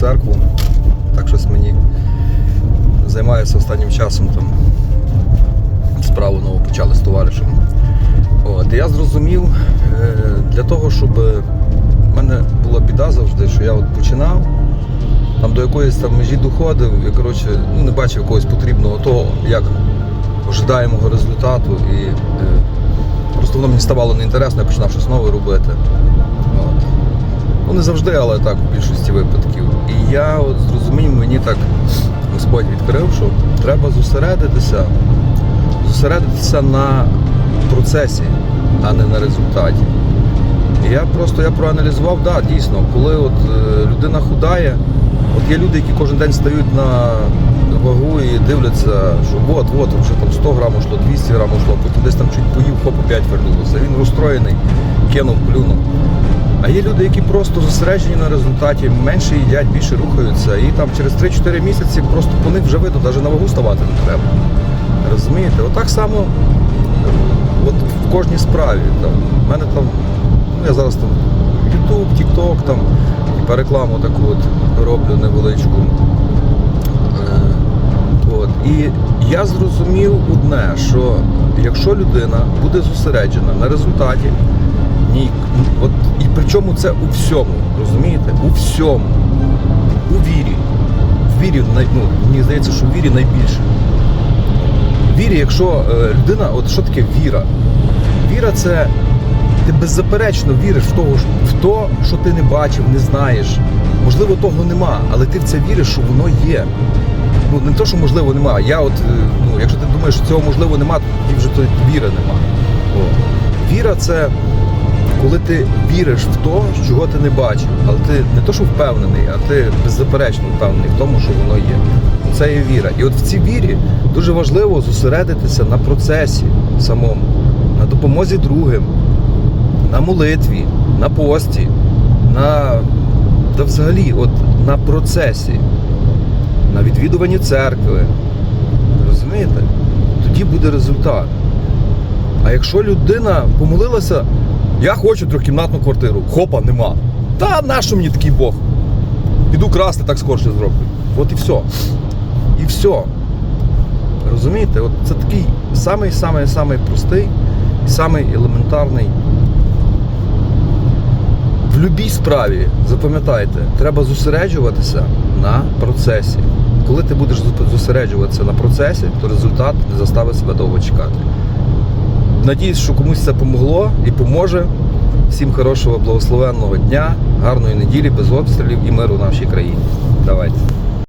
церкву. Так щось мені займаюся останнім часом там справу нову почали з товаришем. От, і я зрозумів, е, для того, щоб в мене була біда завжди, що я от починав, там до якоїсь там межі доходив, я коротше, ну, не бачив якогось потрібного того, як ожидаємого результату. І е, просто воно мені ставало неінтересно, я починав щось нове робити. От. Ну не завжди, але так в більшості випадків. Так Господь відкрив, що треба зосередитися, зосередитися на процесі, а не на результаті. І я просто я проаналізував, да, дійсно, коли от е, людина худає, от є люди, які кожен день стають на вагу і дивляться, що от, от, вже там 100 грам ушло, 200 грам ушло, потім десь там чуть поїв, хоп, опять вернулося. Він розстроєний, кинув, плюнув. А є люди, які просто зосереджені на результаті, менше їдять, більше рухаються, і там через 3-4 місяці просто по них вже видно, навіть на вагу ставати не треба. Розумієте? Отак само от в кожній справі. Там, в мене там, ну я зараз там YouTube, TikTok, там, типа рекламу таку от роблю невеличку. Е, От. І я зрозумів одне, що якщо людина буде зосереджена на результаті, ні, от, і причому це у всьому, розумієте? У всьому. У вірі. В вірі, ну, мені здається, що в вірі найбільше. В вірі, якщо е, людина, от що таке віра? Віра це ти беззаперечно віриш в того, в то, що ти не бачив, не знаєш. Можливо, того нема, але ти в це віриш, що воно є. Ну не то, що можливо нема. Я от, е, ну, якщо ти думаєш, що цього можливо нема, то тоді вже то віри нема. О. Віра це коли ти віриш в то, чого ти не бачив, але ти не то, що впевнений, а ти беззаперечно впевнений в тому, що воно є. Це є віра. І от в цій вірі дуже важливо зосередитися на процесі самому, на допомозі другим, на молитві, на пості, на та взагалі от на процесі, на відвідуванні церкви. Розумієте? Тоді буде результат. А якщо людина помолилася, я хочу трьохкімнатну квартиру, хопа, нема. Та нащо мені такий Бог? Піду красти, так скорше зроблю. От і все. І все. Розумієте? От це такий самий самий самий простий, самий елементарний. В будь-якій справі, запам'ятайте, треба зосереджуватися на процесі. Коли ти будеш зосереджуватися на процесі, то результат не заставить себе довго чекати. Надіюсь, що комусь це помогло і поможе. Всім хорошого, благословенного дня, гарної неділі, без обстрілів і миру в нашій країні. Давайте.